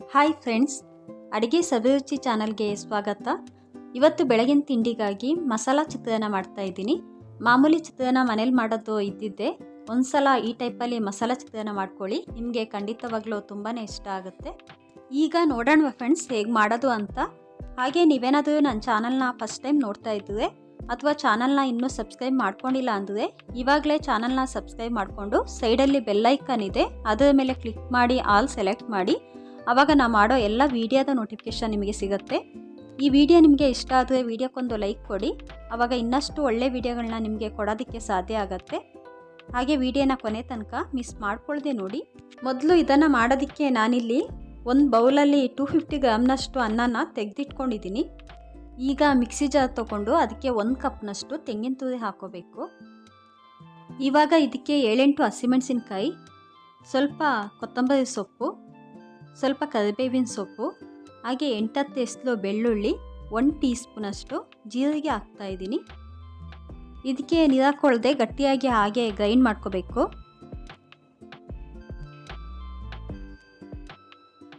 Hi friends ಅಡುಗೆ ಸವಿರುಚಿ ಚಾನಲ್ಗೆ ಸ್ವಾಗತ. ಇವತ್ತು ಬೆಳಗಿನ ತಿಂಡಿಗಾಗಿ ಮಸಾಲ ಚಿತ್ರಾನ್ನ ಮಾಡ್ತಾ ಇದ್ದೀನಿ. ಮಾಮೂಲಿ ಚಿತ್ರಾನ್ನ ಮನೇಲಿ ಮಾಡೋದು ಇದ್ದಿದ್ದೆ. ಒಂದ್ಸಲ ಈ ಟೈಪಲ್ಲಿ ಮಸಾಲ ಚಿತ್ರಾನ್ನ ಮಾಡ್ಕೊಳ್ಳಿ. ನಿಮಗೆ ಖಂಡಿತವಾಗ್ಲೂ ತುಂಬಾ ಇಷ್ಟ ಆಗುತ್ತೆ. ಈಗ ನೋಡೋಣ ಫ್ರೆಂಡ್ಸ್ ಹೇಗೆ ಮಾಡೋದು ಅಂತ. ಹಾಗೆ ನೀವೇನಾದರೂ ನನ್ನ ಚಾನಲ್ನ ಫಸ್ಟ್ ಟೈಮ್ ನೋಡ್ತಾ ಇದ್ದರೆ ಅಥವಾ ಚಾನಲ್ನ ಇನ್ನೂ ಸಬ್ಸ್ಕ್ರೈಬ್ ಮಾಡ್ಕೊಂಡಿಲ್ಲ ಅಂದರೆ ಇವಾಗಲೇ ಚಾನಲ್ನ ಸಬ್ಸ್ಕ್ರೈಬ್ ಮಾಡಿಕೊಂಡು ಸೈಡಲ್ಲಿ ಬೆಲ್ಲೈಕನ್ ಇದೆ. ಅದರ ಮೇಲೆ ಕ್ಲಿಕ್ ಮಾಡಿ ಆಲ್ ಸೆಲೆಕ್ಟ್ ಮಾಡಿ. ಆವಾಗ ನಾ ಮಾಡೋ ಎಲ್ಲ ವೀಡಿಯೋದ ನೋಟಿಫಿಕೇಷನ್ ನಿಮಗೆ ಸಿಗುತ್ತೆ. ಈ ವಿಡಿಯೋ ನಿಮಗೆ ಇಷ್ಟ ಆದರೆ ವಿಡಿಯೋಕ್ಕೊಂದು ಲೈಕ್ ಕೊಡಿ. ಆವಾಗ ಇನ್ನಷ್ಟು ಒಳ್ಳೆ ವಿಡಿಯೋಗಳನ್ನ ನಿಮಗೆ ಕೊಡೋದಕ್ಕೆ ಸಾಧ್ಯ ಆಗುತ್ತೆ. ಹಾಗೆ ವಿಡಿಯೋನ ಕೊನೆ ತನಕ ಮಿಸ್ ಮಾಡ್ಕೊಳ್ಳದೆ ನೋಡಿ. ಮೊದಲು ಇದನ್ನು ಮಾಡೋದಕ್ಕೆ ನಾನಿಲ್ಲಿ ಒಂದು ಬೌಲಲ್ಲಿ ಟೂ ಫಿಫ್ಟಿ ಗ್ರಾಮ್ನಷ್ಟು ಅನ್ನನ ತೆಗೆದಿಟ್ಕೊಂಡಿದ್ದೀನಿ. ಈಗ ಮಿಕ್ಸಿ ಜಾರ್ ತೊಗೊಂಡು ಅದಕ್ಕೆ ಒಂದು ಕಪ್ನಷ್ಟು ತೆಂಗಿನ ತುರಿ ಹಾಕೋಬೇಕು. ಇವಾಗ ಇದಕ್ಕೆ ಏಳೆಂಟು ಹಸಿಮೆಣಸಿನ್ಕಾಯಿ ಸ್ವಲ್ಪ ಕೊತ್ತಂಬರಿ ಸೊಪ್ಪು ಸ್ವಲ್ಪ ಕರಿಬೇವಿನ ಸೊಪ್ಪು, ಹಾಗೆ ಎಂಟತ್ತು ಎಸ್ಲು ಬೆಳ್ಳುಳ್ಳಿ ಒನ್ ಟೀ ಸ್ಪೂನಷ್ಟು ಜೀರಿಗೆ ಹಾಕ್ತಾಯಿದ್ದೀನಿ ಇದಕ್ಕೆ ನೀರಾಕೊಳ್ಳದೆ ಗಟ್ಟಿಯಾಗಿ ಹಾಗೆ ಗ್ರೈಂಡ್ ಮಾಡ್ಕೋಬೇಕು.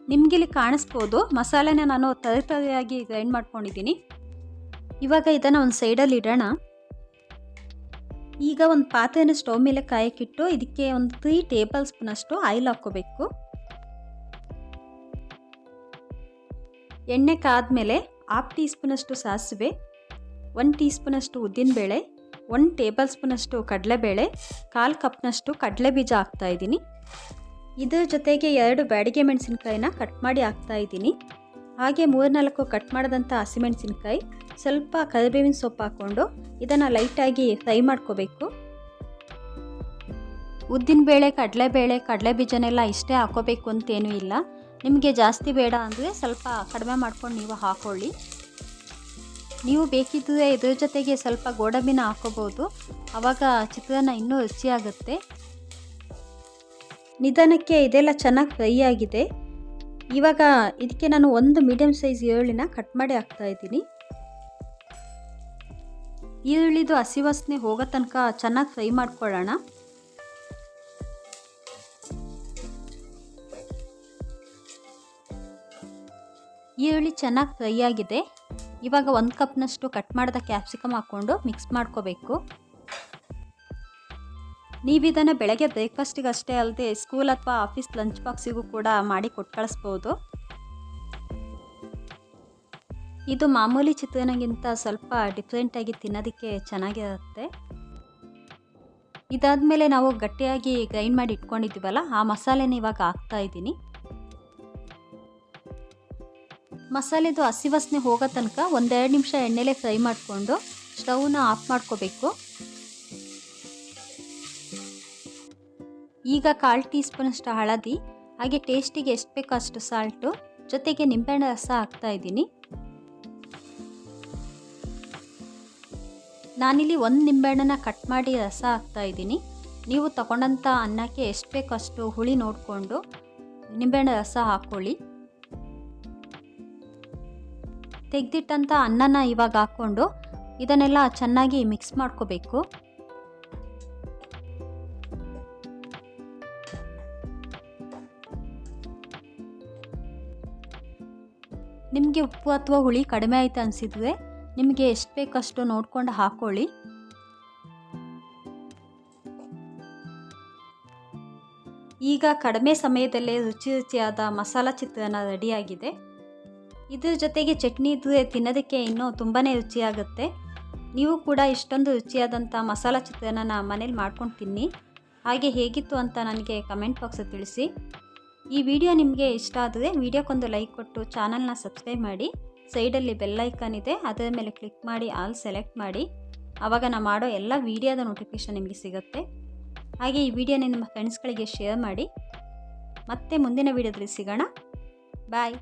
ನಿಮಗಿಲ್ಲಿ ಕಾಣಿಸ್ಬೋದು, ಮಸಾಲೆನ ನಾನು ತರಿ ತರಿಯಾಗಿ ಗ್ರೈಂಡ್ ಮಾಡ್ಕೊಂಡಿದ್ದೀನಿ. ಇವಾಗ ಇದನ್ನು ಒಂದು ಸೈಡಲ್ಲಿ ಇಡೋಣ. ಈಗ ಒಂದು ಪಾತ್ರೆನ ಸ್ಟವ್ ಮೇಲೆ ಕಾಯಕ್ಕಿಟ್ಟು ಇದಕ್ಕೆ ಒಂದು ತ್ರೀ ಟೇಬಲ್ ಸ್ಪೂನಷ್ಟು ಆಯಿಲ್ ಹಾಕ್ಕೋಬೇಕು. ಎಣ್ಣೆ ಕಾದ್ಮೇಲೆ ಹಾಫ್ ಟೀ ಸ್ಪೂನಷ್ಟು ಸಾಸಿವೆ ಒನ್ ಟೀ ಸ್ಪೂನಷ್ಟು ಉದ್ದಿನಬೇಳೆ ಒನ್ ಟೇಬಲ್ ಸ್ಪೂನಷ್ಟು ಕಡಲೆಬೇಳೆ, ಕಾಲು ಕಪ್ನಷ್ಟು ಕಡಲೆ ಬೀಜ ಹಾಕ್ತಾಯಿದ್ದೀನಿ ಇದರ ಜೊತೆಗೆ ಎರಡು ಬ್ಯಾಡಿಗೆ ಮೆಣಸಿನ್ಕಾಯಿನ ಕಟ್ ಮಾಡಿ ಹಾಕ್ತಾ ಇದ್ದೀನಿ. ಹಾಗೆ ಮೂರ್ನಾಲ್ಕು ಕಟ್ ಮಾಡಿದಂಥ ಹಸಿಮೆಣಸಿನ್ಕಾಯಿ ಸ್ವಲ್ಪ ಕರಿಬೇವಿನ ಸೊಪ್ಪು ಹಾಕ್ಕೊಂಡು ಇದನ್ನು ಲೈಟಾಗಿ ಫ್ರೈ ಮಾಡ್ಕೋಬೇಕು. ಉದ್ದಿನಬೇಳೆ, ಕಡಲೆಬೇಳೆ ಕಡಲೆ ಬೀಜನೆಲ್ಲ ಇಷ್ಟೇ ಹಾಕೋಬೇಕು ಅಂತೇನೂ ಇಲ್ಲ. ನಿಮಗೆ ಜಾಸ್ತಿ ಬೇಡ ಅಂದರೆ ಸ್ವಲ್ಪ ಕಡಿಮೆ ಮಾಡ್ಕೊಂಡು ನೀವು ಹಾಕ್ಕೊಳ್ಳಿ ನೀವು ಬೇಕಿದ್ದರೆ ಇದ್ರ ಜೊತೆಗೆ ಸ್ವಲ್ಪ ಗೋಡಂಬಿನ ಹಾಕೋಬೋದು. ಆವಾಗ ಚಿತ್ರಾನ್ನ ಇನ್ನೂ ರುಚಿಯಾಗುತ್ತೆ. ನಿಧಾನಕ್ಕೆ ಇದೆಲ್ಲ ಚೆನ್ನಾಗಿ ಫ್ರೈ ಆಗಿದೆ. ಇವಾಗ ಇದಕ್ಕೆ ನಾನು ಒಂದು ಮೀಡಿಯಮ್ ಸೈಜ್ ಈರುಳ್ಳಿನ ಕಟ್ ಮಾಡಿ ಹಾಕ್ತಾ ಇದ್ದೀನಿ. ಈರುಳ್ಳಿದು ಹಸಿ ವಾಸನೆ ಹೋಗೋ ತನಕ ಚೆನ್ನಾಗಿ ಫ್ರೈ ಮಾಡ್ಕೊಳ್ಳೋಣ. ಈರುಳ್ಳಿ ಚೆನ್ನಾಗಿ ಫ್ರೈ ಆಗಿದೆ. ಇವಾಗ ಒಂದು ಕಪ್ನಷ್ಟು ಕಟ್ ಮಾಡಿದ ಕ್ಯಾಪ್ಸಿಕಮ್ ಹಾಕ್ಕೊಂಡು ಮಿಕ್ಸ್ ಮಾಡ್ಕೋಬೇಕು. ನೀವು ಇದನ್ನು ಬೆಳಗ್ಗೆ ಬ್ರೇಕ್ಫಾಸ್ಟಿಗೆ ಅಷ್ಟೇ ಅಲ್ಲದೆ ಸ್ಕೂಲ್ ಅಥವಾ ಆಫೀಸ್ ಲಂಚ್ ಬಾಕ್ಸಿಗೂ ಕೂಡ ಮಾಡಿ ಕೊಟ್ಟು ಕಳಿಸ್ಬೋದು. ಇದು ಮಾಮೂಲಿ ಚಿತ್ರಾನ್ನಗಿಂತ ಸ್ವಲ್ಪ ಡಿಫ್ರೆಂಟಾಗಿ ತಿನ್ನೋದಕ್ಕೆ ಚೆನ್ನಾಗಿರುತ್ತೆ. ಇದಾದಮೇಲೆ ನಾವು ಗಟ್ಟಿಯಾಗಿ ಗ್ರೈಂಡ್ ಮಾಡಿ ಇಟ್ಕೊಂಡಿದ್ದೀವಲ್ಲ, ಆ ಮಸಾಲೆನ ಇವಾಗ ಹಾಕ್ತಾ ಇದ್ದೀನಿ. ಮಸಾಲೆದು ಹಸಿ ವಾಸನೆ ಹೋಗೋ ತನಕ ಒಂದೆರಡು ನಿಮಿಷ ಎಣ್ಣೆಲೆ ಫ್ರೈ ಮಾಡಿಕೊಂಡು ಸ್ಟವ್ನ ಆಫ್ ಮಾಡ್ಕೋಬೇಕು. ಈಗ ಕಾಲು ಟೀ ಸ್ಪೂನಷ್ಟು ಹಳದಿ, ಹಾಗೆ ಟೇಸ್ಟಿಗೆ ಎಷ್ಟು ಬೇಕೋ ಅಷ್ಟು ಸಾಲ್ಟು, ಜೊತೆಗೆ ನಿಂಬೆಹಣ್ಣು ರಸ ಹಾಕ್ತಾ ಇದ್ದೀನಿ. ನಾನಿಲ್ಲಿ ಒಂದು ನಿಂಬೆಹಣ್ಣನ ಕಟ್ ಮಾಡಿ ರಸ ಹಾಕ್ತಾ ಇದ್ದೀನಿ. ನೀವು ತಗೊಂಡಂಥ ಅನ್ನಕ್ಕೆ ಎಷ್ಟು ಬೇಕೋ ಅಷ್ಟು ಹುಳಿ ನೋಡಿಕೊಂಡು ನಿಂಬೆಹಣ್ಣು ರಸ ಹಾಕ್ಕೊಳ್ಳಿ ತೆಗೆದಿಟ್ಟಂಥ ಅನ್ನನ ಇವಾಗ ಹಾಕ್ಕೊಂಡು ಇದನ್ನೆಲ್ಲ ಚೆನ್ನಾಗಿ ಮಿಕ್ಸ್ ಮಾಡ್ಕೋಬೇಕು. ನಿಮಗೆ ಉಪ್ಪು ಅಥವಾ ಹುಳಿ ಕಡಿಮೆ ಆಯಿತು ಅನಿಸಿದ್ರೆ ನಿಮಗೆ ಎಷ್ಟು ಬೇಕಷ್ಟು ನೋಡ್ಕೊಂಡು ಹಾಕ್ಕೊಳ್ಳಿ ಈಗ ಕಡಿಮೆ ಸಮಯದಲ್ಲೇ ರುಚಿ ರುಚಿಯಾದ ಮಸಾಲ ಚಿತ್ರಾನ್ನ ರೆಡಿಯಾಗಿದೆ ಇದ್ರ ಜೊತೆಗೆ ಚಟ್ನಿ ಇದ್ದರೆ ತಿನ್ನೋದಕ್ಕೆ ಇನ್ನೂ ತುಂಬಾ ರುಚಿಯಾಗುತ್ತೆ. ನೀವು ಕೂಡ ಇಷ್ಟೊಂದು ರುಚಿಯಾದಂಥ ಮಸಾಲ ಚಿತ್ರಾನ್ನ ಮನೇಲಿ ಮಾಡ್ಕೊಂಡು ತಿನ್ನಿ. ಹಾಗೆ ಹೇಗಿತ್ತು ಅಂತ ನನಗೆ ಕಮೆಂಟ್ ಬಾಕ್ಸಲ್ಲಿ ತಿಳಿಸಿ. ಈ ವಿಡಿಯೋ ನಿಮಗೆ ಇಷ್ಟ ಆದರೆ ವಿಡಿಯೋಕ್ಕೊಂದು ಲೈಕ್ ಕೊಟ್ಟು ಚಾನಲ್ನ ಸಬ್ಸ್ಕ್ರೈಬ್ ಮಾಡಿ. ಸೈಡಲ್ಲಿ ಬೆಲ್ಲೈಕನ್ ಇದೆ, ಅದರ ಮೇಲೆ ಕ್ಲಿಕ್ ಮಾಡಿ, ಆಲ್ ಸೆಲೆಕ್ಟ್ ಮಾಡಿ. ಆವಾಗ ನಾನು ಮಾಡೋ ಎಲ್ಲ ವೀಡಿಯೋದ ನೋಟಿಫಿಕೇಷನ್ ನಿಮಗೆ ಸಿಗುತ್ತೆ. ಹಾಗೆ ಈ ವಿಡಿಯೋನ ನಿಮ್ಮ ಫ್ರೆಂಡ್ಸ್ಗಳಿಗೆ ಶೇರ್ ಮಾಡಿ. ಮತ್ತೆ ಮುಂದಿನ ವೀಡಿಯೋದಲ್ಲಿ ಸಿಗೋಣ. ಬಾಯ್.